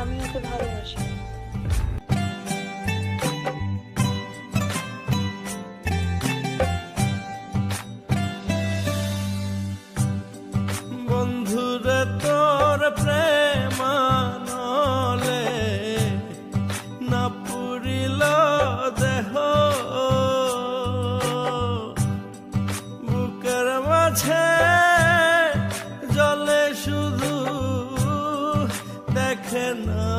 আমি ওকে ভালোবাসি। বন্ধুরে তোর প্রেমানলে না দেখে না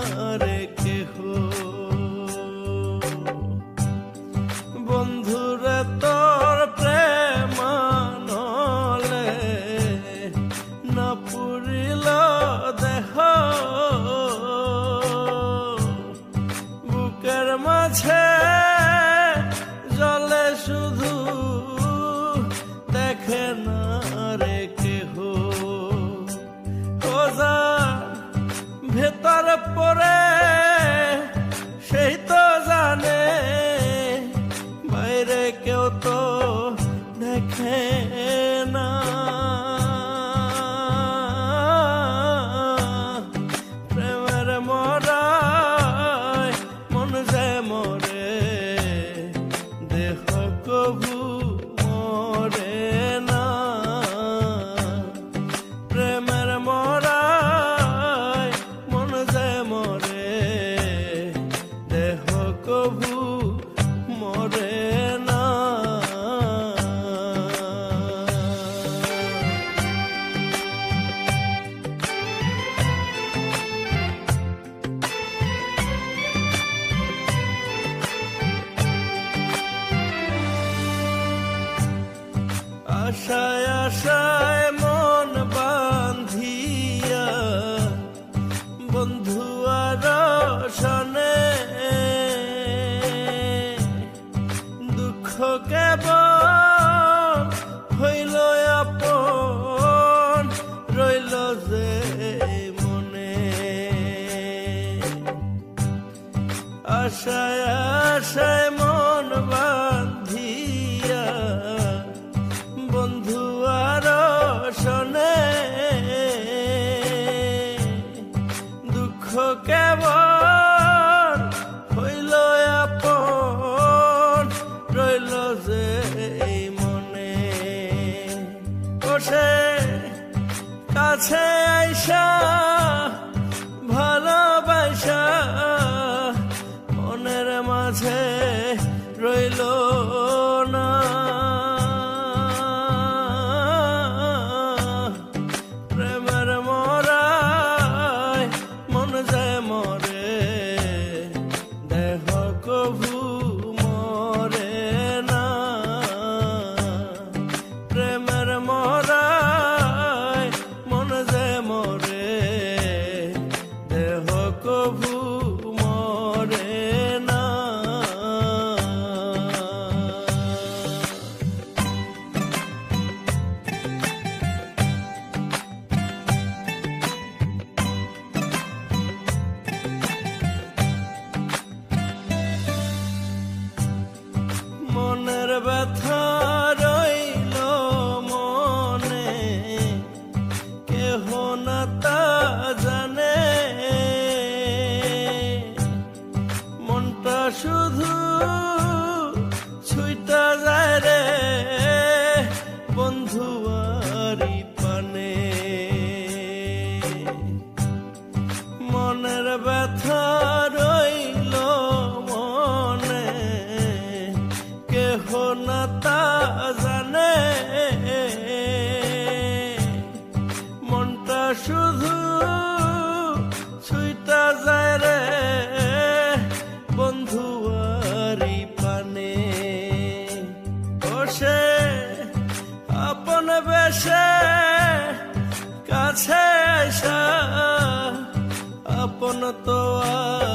তো দেখে আশায় আশায় মন বান্ধিয়া, বন্ধু আর সনে দুঃখ কেবল হইল আপন, রইল যে মনে। আশায় কেবল হইল আপন রইল যে মনে। কাছে আইসা শুধু ছুইটা যায় রে বন্ধুয়ারি পানে মনের ব্যথা রইল মনে কেহ না তা জানে। তো আর